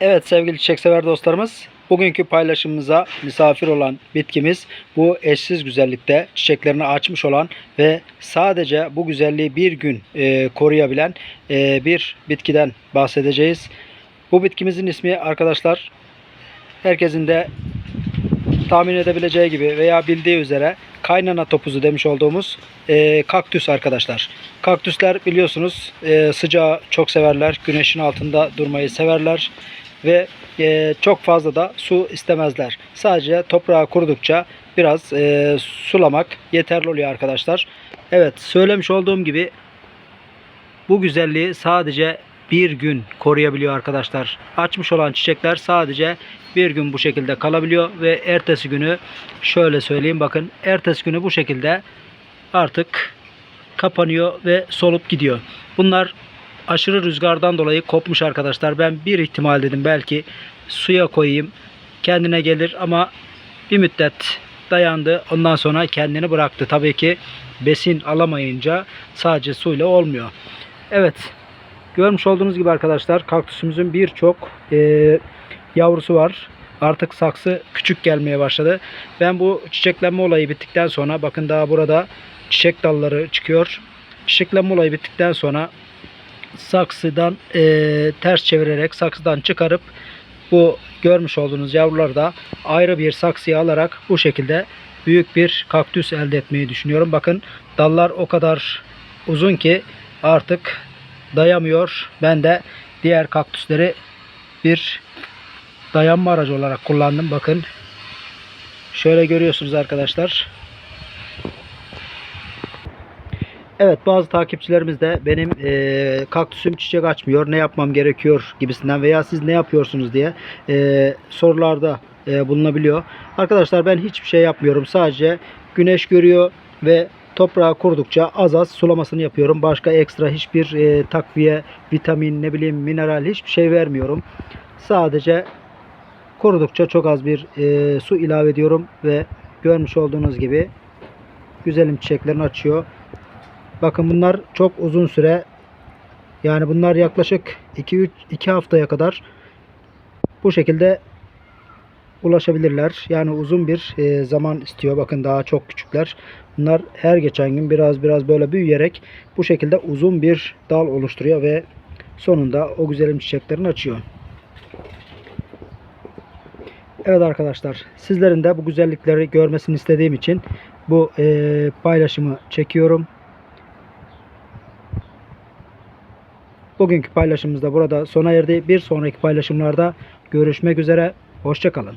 Evet sevgili çiçeksever dostlarımız, bugünkü paylaşımımıza misafir olan bitkimiz bu eşsiz güzellikte çiçeklerini açmış olan ve sadece bu güzelliği bir gün e, koruyabilen e, bir bitkiden bahsedeceğiz. Bu bitkimizin ismi arkadaşlar herkesin de tahmin edebileceği gibi veya bildiği üzere kaynana topuzu demiş olduğumuz e, kaktüs arkadaşlar. Kaktüsler biliyorsunuz e, sıcağı çok severler, güneşin altında durmayı severler ve e, çok fazla da su istemezler. Sadece toprağı kurudukça biraz e, sulamak yeterli oluyor arkadaşlar. Evet söylemiş olduğum gibi bu güzelliği sadece bir gün koruyabiliyor arkadaşlar. Açmış olan çiçekler sadece bir gün bu şekilde kalabiliyor ve ertesi günü şöyle söyleyeyim bakın ertesi günü bu şekilde artık kapanıyor ve solup gidiyor. Bunlar aşırı rüzgardan dolayı kopmuş arkadaşlar. Ben bir ihtimal dedim belki suya koyayım kendine gelir ama bir müddet dayandı. Ondan sonra kendini bıraktı. Tabii ki besin alamayınca sadece suyla olmuyor. Evet. Görmüş olduğunuz gibi arkadaşlar kaktüsümüzün birçok e, yavrusu var. Artık saksı küçük gelmeye başladı. Ben bu çiçeklenme olayı bittikten sonra bakın daha burada çiçek dalları çıkıyor. Çiçeklenme olayı bittikten sonra saksıdan e, ters çevirerek saksıdan çıkarıp bu görmüş olduğunuz yavruları da ayrı bir saksıya alarak bu şekilde büyük bir kaktüs elde etmeyi düşünüyorum. Bakın dallar o kadar uzun ki artık dayamıyor. Ben de diğer kaktüsleri bir dayanma aracı olarak kullandım. Bakın şöyle görüyorsunuz arkadaşlar. Evet bazı takipçilerimiz de benim e, kaktüsüm çiçek açmıyor ne yapmam gerekiyor gibisinden veya siz ne yapıyorsunuz diye e, sorularda e, bulunabiliyor. Arkadaşlar ben hiçbir şey yapmıyorum. Sadece güneş görüyor ve toprağı kurdukça az az sulamasını yapıyorum. Başka ekstra hiçbir e, takviye, vitamin, ne bileyim mineral hiçbir şey vermiyorum. Sadece kurudukça çok az bir e, su ilave ediyorum ve görmüş olduğunuz gibi güzelim çiçeklerini açıyor. Bakın bunlar çok uzun süre yani bunlar yaklaşık 2-3 2 haftaya kadar bu şekilde ulaşabilirler. Yani uzun bir e, zaman istiyor. Bakın daha çok küçükler. Bunlar her geçen gün biraz biraz böyle büyüyerek bu şekilde uzun bir dal oluşturuyor ve sonunda o güzelim çiçeklerini açıyor. Evet arkadaşlar sizlerin de bu güzellikleri görmesini istediğim için bu e, paylaşımı çekiyorum. Bugünkü paylaşımımız da burada sona erdi. Bir sonraki paylaşımlarda görüşmek üzere. Hoşçakalın.